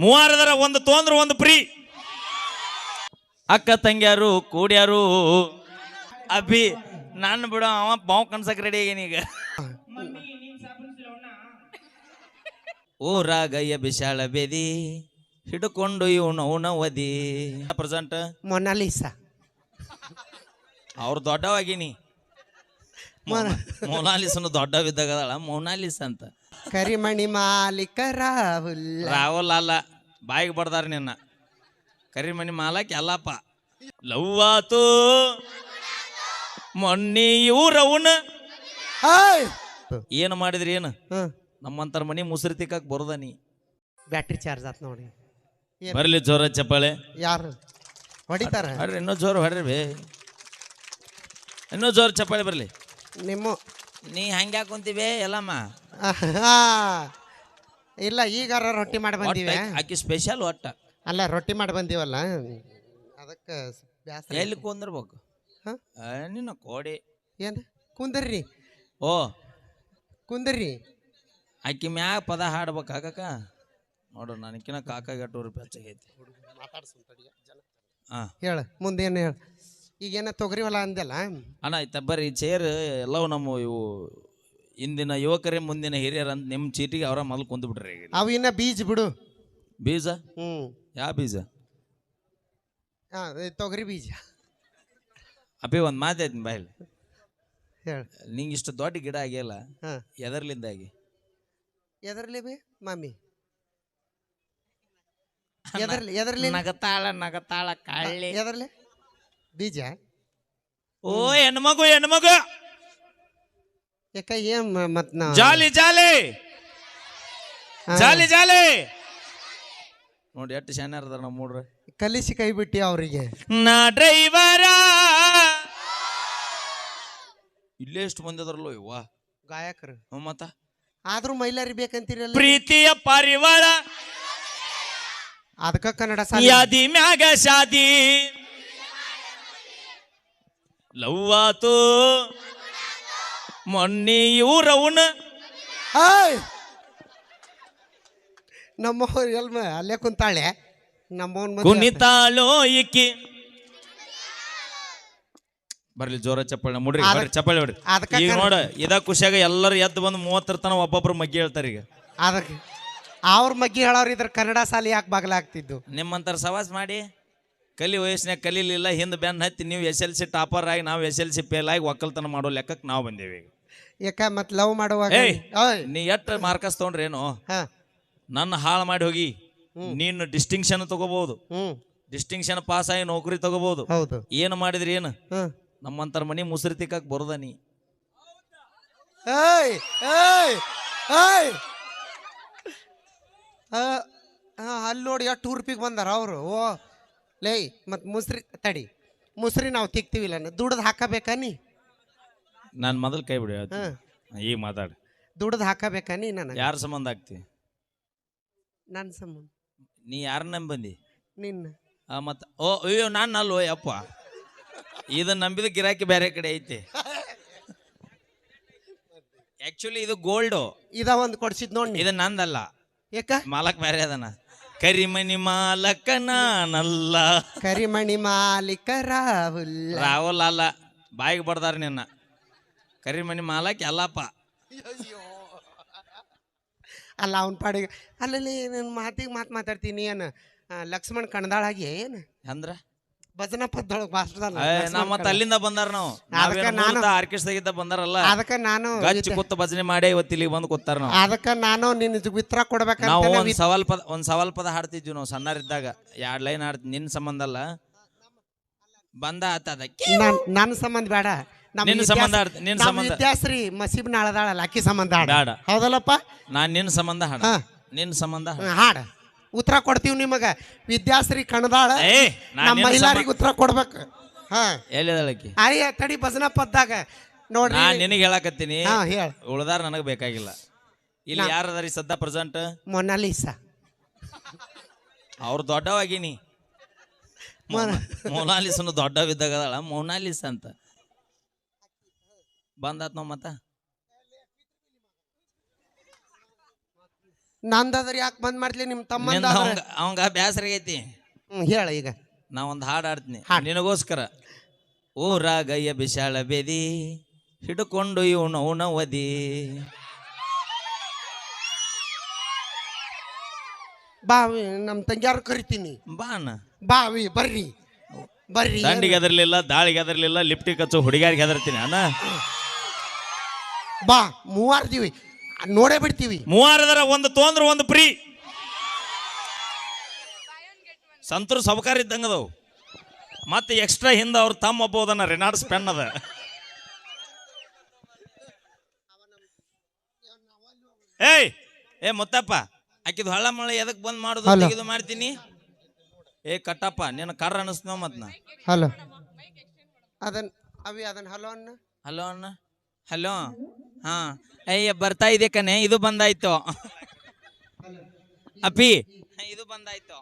ಮೂವಾರದರ ಒಂದು ತೊಂದ್ರ ಒಂದು ಪ್ರೀ. ಅಕ್ಕ ತಂಗ್ಯಾರು ಕೂಡ್ಯಾರು. ಅಭಿ ನಾನು ಬಿಡ ಅವ ಬಾವು ಕನ್ಸಕ್ ರೆಡಿ ಆಗಿನ ಈಗ. ಊರಾಗಯ್ಯ ಬಿಶಾಳ ಬೇದಿ ಹಿಡ್ಕೊಂಡು ಇವನು ನವದಿ ಪ್ರೆಸೆಂಟ್ ಮೊನಾಲಿಸಾ. ಅವ್ರು ದೊಡ್ಡವಾಗಿನಿ. ಮೊನಾಲಿಸನು ದೊಡ್ಡವಿದ್ದಾಗದಳ ಮೊನಾಲಿಸ್ ಅಂತ. ಕರಿಮಣಿ ಮಾಲಿಕ ರಾಹುಲ್. ರಾಹುಲ್ ಅಲ್ಲ ಬಾಯಿಗೆ ಬಡ್ದಾರ ನಿನ್ನ. ಕರಿಮಣಿ ಮಾಲಕ್ ಎಲ್ಲಪ್ಪ. ಲವ್ವಾತು ಮೊನ್ನೆ ಇವ್ರವನ ಏನು ಮಾಡಿದ್ರಿ ಏನು? ನಮ್ಮಂತ ನಮ್ಮಂತರ ಮನಿ ಮುಸುರಿ ತಿಕ್ಕಕ್ ಬರೋದ ನೀ. ಬ್ಯಾಟ್ರಿ ಚಾರ್ಜ್ ಆತ್ ನೋಡಿ. ಬರಲಿ ಜೋರ ಚಪ್ಪಾಳೆ. ಯಾರು? ಹೊಡಿತಾರ? ಇನ್ನೂ ಜೋರು ಹೊಡ್ರಿ ಬೇ. ಇನ್ನೂ ಜೋರು ಚಪ್ಪಾಳೆ ಬರಲಿ. ನಿಮ್ಮ ನೀ ಹಂಗ ಕುಂತೀವಿ ಎಲ್ಲಮ್ಮ. ಇಲ್ಲ ಈಗ ರೊಟ್ಟಿ ಮಾಡಿ ಬಂದೀವಿ. ಆಕಿ ಸ್ಪೆಷಲ್ ಒಟ್ಟ. ಅಲ್ಲ ರೊಟ್ಟಿ ಮಾಡಿ ಬಂದೀವಲ್ಲ ಅದಕ್ಕೆ ಬ್ಯಾಸರ ಎಲ್ಲಿ ಕುಂದಿರ್ಬೇಕು? ಹಾ? ಆ, ನಿನ್ನ ಕೋಡಿ. ಏನು? ಕುಂದರ್ರಿ ಓ ಕುಂದರ್ರಿ ಆಕಿ ಮ್ಯಾಗ ಪದ ಹಾಡ್ಬೇಕು ಕಾಕ ನೋಡು ನನಕಿನ ಕಾಕ ಗಟ್ಟು ರೂಪಾಯಿ ಹೆಚ್ಚಾಗೈತಿ. ಹಾಂ ಹೇಳ ಮುಂದೇನು ಹೇಳ. ಈಗೇನ ತೊಗರಿ ಹೊಲ ಅಂದಲ್ಲ? ಅಣ್ಣ ಆಯ್ತ ಬರ್ರಿ ಚೇರ್ ಎಲ್ಲವು ನಮ್ಮ ಇವು ಇಂದಿನ ಯುವಕರೇ ಮುಂದಿನ ಹಿರಿಯರು ಅಂತ ನಿಮ್ಮ ಚೀಟಿಗೆ ಅವರ ಮೊದಲು ಕುಂತು ಬಿಡ್ರಿ ಅವ ಅವು ಇನ್ನ ಬೀಜ ಬಿಡು. ಬೀಜ? ಹ್ಮ್. ಯಾವ ಬೀಜ? ಹಾಂ ತೊಗರಿ ಬೀಜ. ಅಪ್ಪಿ ಒಂದು ಮಾತಾಯ್ತು ಬಾಯಲ್ಲಿ ಹೇಳ. ನಿಂಗೆ ಇಷ್ಟು ದೊಡ್ಡ ಗಿಡ ಆಗಿಲ್ಲ ಹಾಂ. ಎದರ್ಲಿಂದ ಆಗಿ ಎದರ್ಲಿ ಬಿ ಮಾಮಿ? ಎದರ್ಲಿ ಎದರ್ಲಿ? ನಗತಾಳ ನಗತಾಳ ಕಾಳಿ ಎದರ್ಲಿ? ಬೀಜ? ಓ ಹೆಣ್ಮಗು ಹೆಣ್ಮಗು. ಯಾಕ ಏನ್ ಮತ್ ಜಾಲಿ ಜಾಲಿ. ಜಾಲಿ ಜಾಲಿ. ನೋಡಿ ಎಷ್ಟು ಶಾನ ಇರ್ತಾರ ನಮ್ಮ ಹುಡ್ರ ಕಲಿಸಿ ಕೈ ಬಿಟ್ಟಿ ಅವರಿಗೆ. ನಾ ಡ್ರೈವರ. ಇಲ್ಲೇ ಎಷ್ಟು ಬಂದಿದ್ರಲ್ಲೋ ಇವ ಇವ್ವ ಗಾಯಕರು. ಹ್ಞೂ ಮತ್ತ? ಆದ್ರೂ ಮೈಲಾರಿ ಬೇಕಂತೀರಲ್ಲ? ಪ್ರೀತಿಯ ಪಾರಿವಾಳ ಅದಕ್ಕ ಕನ್ನಡ ಸಾಧಿ ಯಾದಿ ಮ್ಯಾಗ ಶಾದಿ. ಲವ್ವಾತು. ಮೊನ್ನೆ ಇವ್ರವನ ನಮ್ಮ ಎಲ್ಮ ಅಲ್ಲೇ ಕುಂತಾಳೆ. ನಮ್ಮವನ್. ಕುಣಿತಾಳೋ ಇಕ್ಕಿ ಬರ್ಲಿ ಜೋರ ಚಪ್ಪಾಳೆ ಮುಡ್ರಿ ಅದಕ್- ಬರ್ರಿ ಚಪ್ಪಾಳೆ ಹೊಡ್ರಿ ಅದಕ್ಕ ಈಗ ಕನ್ನಡ- ನೋಡ ಇದ ಖುಷಿಯಾಗ ಎಲ್ಲರೂ ಎದ್ದು ಬಂದು ಮೂವತ್ತರ ತನ ಒಬ್ಬೊಬ್ರು ಮಗ್ಗಿ ಹೇಳ್ತಾರೆ ಈಗ. ಅದಕ್ಕೆ ಅವ್ರ ಮಗ್ಗಿ ಹೇಳೋರು ಇದ್ರ ಕನ್ನಡ ಸಾಲಿ ಯಾಕೆ ಬಾಗ್ಲಾಗ್ತಿದ್ದು? ನಿಮ್ಮಂತರ ಸವಾಸ್ ಮಾಡಿ. ಕಲಿ ವಯಸ್ಸಿನಾಗ ಕಲೀಲಿಲ್ಲ ಹಿಂದೆ ಬೆನ್ನ ಹತ್ತಿ ನೀವು ಎಸ್ ಎಲ್ ಸಿ ಟಾಪರ್ ಆಗಿ ನಾವು ಎಸ್ ಎಲ್ ಸಿ ಫೇಲ್ ಆಗಿ ಒಕ್ಕಲ್ತನ ಮಾಡೋ ಲೆಕ್ಕಕ್ಕೆ ನಾವು ಬಂದೇವಿ ಈಗ. ಯಾಕ ಮತ್ತೆ ಲವ್ ಮಾಡುವಾಗ? ಏಯ್! ಓಯ್. ನೀ ಎಷ್ಟು ಮಾರ್ಕಸ್ ತೊಗೊಂಡ್ರಿ ಏನು? ಹಾ. ನನ್ನ ಹಾಳು ಮಾಡಿ ಹೋಗಿ. ನೀನು ಡಿಸ್ಟಿಂಕ್ಷನ್ ತಗೋಬಹುದು ಹ್ಮ್. ಡಿಸ್ಟಿಂಕ್ಷನ್ ಪಾಸ್ ಆಗಿ ನೌಕರಿ ತಗೋಬಹುದು ಹೌದು. ಏನು ಮಾಡಿದ್ರಿ ಏನು? ಹ್ಮ್ ನಮ್ಮಂತರ ಮನಿ ಮುಸುರಿ ತಿಕ್ಕಕ್ ಬರೋದ ನೀ. ಏಯ್ ಏಯ್ ಏಯ್. ಆ, ಆ, ಅಲ್ಲಿ ನೋಡಿ ಎಷ್ಟು ಉರ್ಪಿಗೆ ಬಂದಾರ ಅವರು? ಓ. ಲೇ ಮತ್ತು ಮುಸ್ರಿ ತಡಿ. ಮುಸ್ರಿ ನಾವು ತಿಕ್ತೀವಿಲ್ಲ ದುಡ್ದು ಹಾಕಬೇಕಾ ನೀ? ನಾನು ಮೊದಲು ಕೈ ಬಿಡಿ ಹಾಂ ಈಗ ಮಾತಾಡಿ. ದುಡ್ದು ಹಾಕಬೇಕಾ ನೀ ನನಗೆ? ಯಾರ ಸಂಬಂಧ ಆಗ್ತಿ? ನನ್ನ ಸಂಬಂಧ. ನೀ ಯಾರ ನಂಬಂದಿ? ನಿನ್ನ. ಆ ಮತ್ತ ಓ ಅಯ್ಯೋ ನಾನು ಅಲ್ವೋ ಯಪ್ಪ. ಇದನ್ನ ನಂಬಿದ ಗಿರಾಕಿ ಬೇರೆ ಕಡೆ ಐತಿ. ಆಕ್ಚುಲಿ ಇದು ಗೋಲ್ಡು ಇದ ಒಂದು ಕೊಡ್ಸಿದ್ ನೋಡಿ ಇದು ನಂದಲ್ಲ. ಯಾಕ? ಮಾಲಕ್ ಬೇರೆ ಅದನ. ಕರಿಮನಿ ಮಾಲಕ ನಾನಲ್ಲ. ಕರಿಮಣಿ ಮಾಲೀಕ ರಾಹುಲ್. ರಾಹುಲ್ ಅಲ್ಲ ಬಾಯಿಗೆ ಬಡ್ದಾರ ನಿನ್ನ. ಕರಿಮಣಿ ಮಾಲಕ್ ಎಲ್ಲಪ್ಪ. ಅಲ್ಲ ಅವನ ಪಾಡಿಗೆ ಅಲ್ಲಲ್ಲಿ ನನ್ನ ಮಾತಿಗೆ ಮಾತು ಮಾತಾಡ್ತೀನಿ ಏನು? ಲಕ್ಷ್ಮಣ್ ಕಣದಾಳಾಗಿ ಏನು? ಅಂದ್ರ? ಭಜನಾ ಪದ್ದೊಳಗೆ ಮಾಸ್ಟರ್ ನಾವ್ ಮತ್ತ ಅಲ್ಲಿಂದ ಬಂದಾರ ನಾವು. ಅದಕ್ಕ ನಾನು- ಆರ್ಕೆಸ್ಟ್ರಾಗಿದ್ದ ಬಂದಾರಲ್ಲ ಅದಕ್ಕೆ ನಾನು ಗಚ್ಚ ಕೂತ್ ಭಜನೆ ಮಾಡಿ ಇವತ್ತು ಇಲ್ಲಿಗೆ ಬಂದು ಕೂತಾರ ನಾವು. ಅದಕ್ಕೆ ನಾನು ನಿನ್ನ ನಾವು ಕೊಡ್ಬೇಕಂತ ಒಂದ್ ಸವಾಲ್ ಪದ ಒಂದ್ ಸವಾಲ್ ಪದ ಹಾಡ್ತಿದ್ವಿ ನಾವು ಸಣ್ಣರಿದ್ದಾಗ ಎರಡ್ ಲೈನ್ ಹಾಡ್ತಿ ನಿನ್ ಸಂಬಂಧ ಅಲ್ಲ. ಬಂದ ಆತ ಅದಕ್ಕೆ ನನ್ನ ಸಂಬಂಧ ಬೇಡ. ನಿನ್ನ ಸಂಬಂಧ ನಿನ್ನ ಸಂಬಂಧ. ವಿದ್ಯಾಶ್ರೀ ಮಸೀಬ್ನ ಅಳದಾಳಲ್ಲ ಅಕ್ಕಿ ಸಂಬಂಧ ಹಾಡ. ಹೌದಲ್ಲಪ್ಪ? ನಾನ್ ನಿನ್ ಸಂಬಂಧ ಹಾಡ. ನಿನ್ನ ನಿನ್ ಸಂಬಂಧ ಹಾಡ. ಉತ್ತರ ಕೊಡ್ತೀವಿ ನಿಮಗ. ವಿದ್ಯಾಶ್ರೀ ಕಣದಾಳ ಏ ನಾನ್ ನಮ್ಮ ಮಹಿಳಾರಿಗೆ ಉತ್ತರ ಕೊಡ್ಬೇಕು. ಹಾ. ಅಯ್ಯ ತಡಿ ಭಜನಾ ಪದ್ದಾಗ ನೋಡ್ರಿ. ನಾನ್ ನಿನಗೆ ಹೇಳಕತ್ತೀನಿ. ಹಾ ಹೇಳ. ಉಳ್ದಾರ ನನಗೆ ಬೇಕಾಗಿಲ್ಲ. ಇಲ್ಲಿ ಯಾರದಾರಿ ಸದ್ದ ಪ್ರೆಸೆಂಟ್ ಮೊನಾಲಿಸಾ ಅವ್ರು ದೊಡ್ಡವಾಗಿನಿ. ಮೊನಾಲಿಸನು ದೊಡ್ಡವಿದ್ದಾಗದಳ ಮೊನಾಲಿಸ್ ಅಂತ. ಬಂದಾತ್ ನಾವ್ ಮತ್ತ. ನಂದಾದ್ರೆ ಯಾಕೆ ಬಂದ್ ಮಾಡ್ಲಿ ನಿಮ್ಮ ತಮ್ಮಂದ ಅವಂಗ ಅವಂಗ ಬ್ಯಾಸರ ಐತಿ. ಹ್ಮ್ ಹೇಳ ಈಗ. ನಾ ಒಂದು ಹಾಡು ಆಡ್ತೀನಿ ನಿನಗೋಸ್ಕರ. ಓ ಊರಾಗಯ್ಯ ಬಿಶಾಳ ಬೇದಿ ಹಿಡ್ಕೊಂಡು ಇವನು ಅವನವದಿ ಬಾವಿ ನಮ್ ತಂಗ್ಯಾರು ಕರಿತೀನಿ. ಬಾನ? ಬಾವಿ ಬರ್ರಿ. ಬರ್ರಿ. ದಂಡಿಗೆ ಹೆದರ್ಲಿಲ್ಲ ದಾಳಿಗೆ ಹೆದರ್ಲಿಲ್ಲ ಲಿಫ್ಟಿಗೆ ಕಚ್ಚು ಹುಡುಗಿಯಾರಿಗೆ ಹೆದರ್ತೀನಿ ಅಣ್ಣ. ಬಾ ಮೂವಾರ್ ದಿವಿ ನೋಡೇ ಬಿಡ್ತೀವಿ. ಮೂವಾರದರ ಒಂದು ತೊಂದ್ರೆ ಒಂದು ಫ್ರೀ ಸಂತರು ಸಬಕಾರ ಇದ್ದಂಗ ಅದಾವು. ಮತ್ತೆ ಎಕ್ಸ್ಟ್ರಾ ಹಿಂದೆ ಅವ್ರು ತಮ್ಮ ಒಬ್ಬ ರೆನಾರ್ಡ್ಸ್ ಪೆನ್ ಅದ. ಏಯ್ ಏ ಮುತ್ತಪ್ಪ ಆಕಿದು ಹಳ್ಳ ಮಳೆ ಎದಕ್ ಬಂದ್ ಮಾಡುದು. ತೆಗೆದು ಮಾಡ್ತೀನಿ? ಏ ಕಟ್ಟಪ್ಪ ನಿನ್ನ ಕರ್ರ ಅನಿಸ್ನೋ ಮತ್ ನಾ. ಹಲೋ. ಅದನ್ ಅವಿ ಅದನ್ ಹಲೋ ಅಣ್ಣ. ಹಲೋ ಅಣ್ಣ. ಹಲೋ. ಹಾ. ಅಯ್ಯ ಬರ್ತಾ ಇದೆ ಕಣೆ ಇದು ಬಂದಾಯ್ತು. ಅಪ್ಪಿ ಇದು ಬಂದಾಯ್ತು.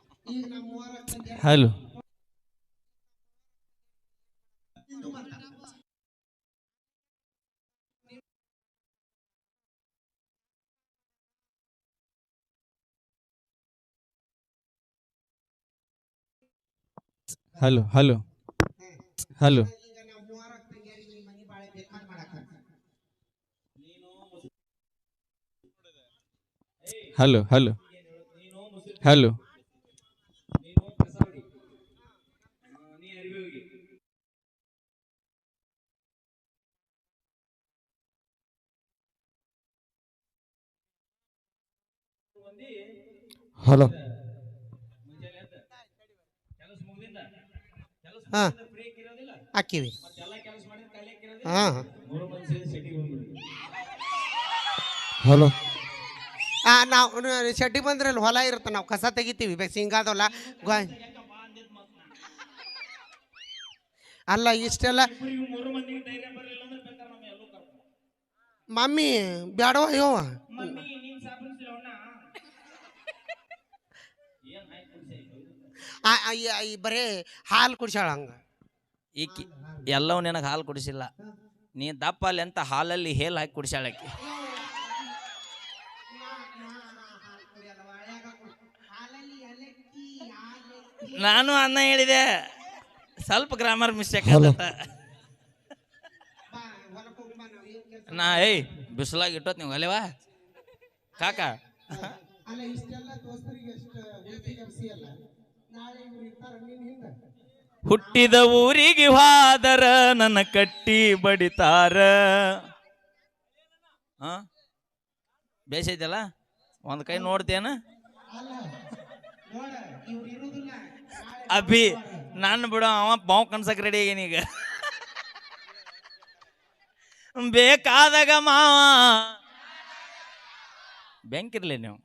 Hello. Hello hello. Hello. Hello hello. Hello. Hello. ಹಾ. ಹಾಕಿವಿ. ಹಾಂ ಹಲೋ. ನಾವು ಶೆಡ್ಡಿ ಬಂದ್ರೆ ಅಲ್ಲಿ ಹೊಲ ಇರುತ್ತೆ, ನಾವು ಕಸ ತೆಗಿತೀವಿ. ಬೇಕು ಸಿಂಗಾದವಲ್ಲ ಗ್ವಾ ಅಲ್ಲ, ಇಷ್ಟೆಲ್ಲ ಮಮ್ಮಿ, ಬ್ಯಾಡವ ಅಯ್ಯೋ ಬರೇ ಹಾಲು ಕುಡಿಸಾಳ ಹಂಗ. ಈಕಿ, ಎಲ್ಲವೂ ನಿನಗೆ ಹಾಲು ಕುಡಿಸಿಲ್ಲ. ನೀ ದಪ್ಪ ಅಲ್ಲಿ ಅಂತ ಹಾಲಲ್ಲಿ ಹೇಲ್ ಹಾಕಿ ಕುಡಿಸಾಳಕ್ಕೆ ನಾನು ಅನ್ನ ಹೇಳಿದೆ. ಸ್ವಲ್ಪ ಗ್ರಾಮರ್ ಮಿಸ್ಟೇಕ್ ಆಗತ್ತ ನಾ ಏಯ್ ಬಿಸಿಲಾಗಿ ಇಟ್ಟೋತ್ ನೀವು ಅಲ್ಲೇವಾ? ಕಾಕ. ಹುಟ್ಟಿದ ಊರಿಗೆ ಹಾದರ ನನ್ನ ಕಟ್ಟಿ ಬಡಿತಾರ. ಹಾ? ಬೇಸೈತಲ್ಲ? ಒಂದ್ ಕೈ ನೋಡ್ತೇನ? ಅಭಿ, ನಾನು ಬಿಡು, ಅವ ಬಾವು ಕನ್ಸಕ್ ರೆಡಿ ಈಗ. ಬೇಕಾದಾಗ ಮಾವ. ಬೆಂಕಿರ್ಲಿ ನೀವು.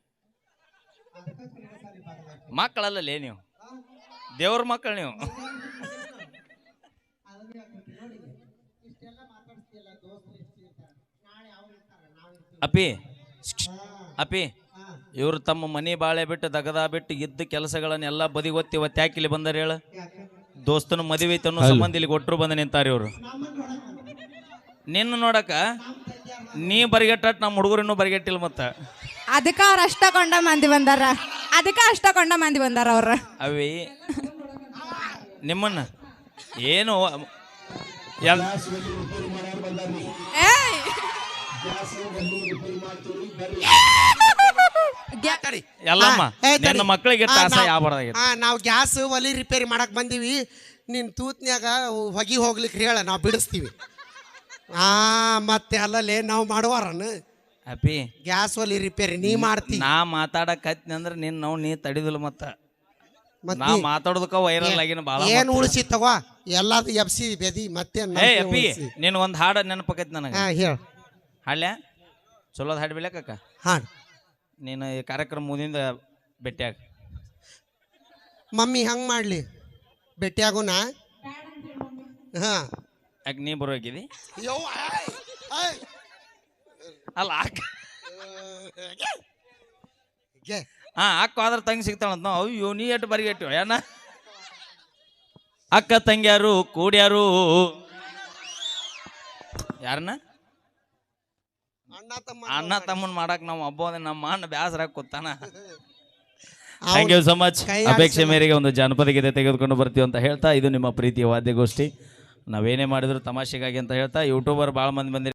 ಮಕ್ಕಳಲ್ಲಲೇ ನೀವು. ದೇವ್ರ ಮಕ್ಕಳು ನೀವು. ಅಪಿ ಅಪಿ ಇವ್ರು ತಮ್ಮ ಮನೆ ಬಾಳೆ ಬಿಟ್ಟು ದಗದ ಬಿಟ್ಟು ಇದ್ದ ಕೆಲಸಗಳನ್ನೆಲ್ಲ ಬದಿಗೊತ್ತಿ ಇಲ್ಲಿ ಬಂದಾರ ಹೇಳ? ದೋಸ್ತನ ಮದುವೆ ಐತೆ ಅನ್ನೋ ಸಂಬಂಧ ಇಲ್ಲಿ ಕೊಟ್ಟರು ಬಂದು ನಿಂತಾರ ಇವರು. ನಿನ್ನ ನೋಡಕ ನೀ ಬರಿಗೆಟ್ಟ ನಮ್ಮ ಹುಡುಗರನ್ನು ಬರಿಗೆಟ್ಟಿಲ್ಲ ಮತ್ತ. ಅದಕ್ಕ ಅವ್ರ ಅಷ್ಟ ಕೊಂಡ ಮಂದಿ ಬಂದಾರ. ಅದಕ್ಕ ಅಷ್ಟ ಕೊಂಡ ಮಂದಿ ಬಂದಾರ ಅವ್ರ. ಅವಿ ನಿಮ್ಮನ್ನ ಏನು ಎಲ್- ಏಯ್! ಗ್ಯಾ- ಎಲ್ಲಮ್ಮ ಹಾ, ಏ, ತಡಿ. ನಿನ್ನ ಮಕ್ಕಳಿಗೆ ನಾವ್- ಗ್ಯಾಸ್ ಒಲಿ ರಿಪೇರಿ ಮಾಡಕ್ ಬಂದೀವಿ. ನಿನ್ ತೂತ್ನ್ಯಾಗ ಹೊಗಿ ಹೋಗ್ಲಿಕ್ಕೆ ಹೇಳ ನಾವು ಬಿಡಿಸ್ತೀವಿ. ಆ ಮತ್ತೆ ಅಲ್ಲಲ್ಲೇ ನಾವು ಮಾಡುವಾರನ? ಅಪ್ಪಿ ಗ್ಯಾಸ್ ಒಲಿ ರಿಪೇರಿ ನೀ ಮಾಡ್ತಿ. ನಾ ಮಾತಾಡಕತ್ನಿ ಅಂದ್ರೆ ನಿನ್ ನಾವು ನೀ ತಡಿದಿಲ್ಲ ಮತ್ತ. ಮತ್ ನಾ ನೀ- ಮಾತಾಡೋದಕ್ಕ ವೈರಲ್ ಆಗಿನ ಬಾಳ ಏನ್ ಉಳಿಸಿ ತಗೋ? ಎಲ್ಲಾದು ಎಬ್ಸಿ ಬೆದಿ ಮತ್ತೆ ಏ ಅಪ್ಪಿ ನಿನ್ ಒಂದ್ ಹಾಡ ನೆನಪಕೈತಿ ನನಗ. ಹೇಳ. ಹಾಡ್ಲ್ಯಾ? ಚಲೋದ್ ಹಾಡ್ ಕಕ್ಕ ಹಾಡು. ನೀನು ಈ ಕಾರ್ಯಕ್ರಮ ಮುಂದಿಂದ ಭೇಟಿಯಾಗ ಮಮ್ಮಿ ಹಂಗೆ ಮಾಡಲಿ. ಭೇಟಿಯಾಗೋಣ ಹಾಂ. ಯಾಕೆ ನೀ ಬರೋಗಿದಿ? ಯವ್ವ, ಏಯ್, ಏಯ್. ಅಲ್ಲ ಅಕ್ಕ ಗೆ. ಹಾ ಅಕ್ಕ ಆದ್ರೆ ತಂಗಿ ಸಿಗ್ತಾಳಂತ ನಾವು ಅಯ್ಯೋ ನೀ ಎಟ್ಟು ಬರಿಗೆಟ್ಟು ಏನ? ಅಕ್ಕ ತಂಗಿಯಾರು ಕೂಡ್ಯಾರು. ಯಾರನ್ನ ಅಣ್ಣ ತಮ್ಮ ಅಣ್ಣ ತಮ್ಮನ್ ಮಾಡಕ್ ನಾವು ಹಬ್ಬ ನಮ್ಮ ಅಣ್ಣ ಬ್ಯಾಸರ ಕೂತಾನ. ಥ್ಯಾಂಕ್ ಯು ಸೊ ಮಚ್ ಅಪೇಕ್ಷೆ ಮೇರೆಗೆ ಒಂದು ಜಾನಪದ ಗೀತೆ ತೆಗೆದುಕೊಂಡು ಬರ್ತೀವಿ ಅಂತ ಹೇಳ್ತಾ ಇದು ನಿಮ್ಮ ಪ್ರೀತಿಯ ವಾದ್ಯಗೋಷ್ಠಿ. ನಾವೇನೇ ಮಾಡಿದ್ರು ತಮಾಷೆಗಾಗಿ ಅಂತ ಹೇಳ್ತಾ ಯೂಟ್ಯೂಬರ್ ಭಾಳ ಮಂದಿ ಬಂದಿರಿ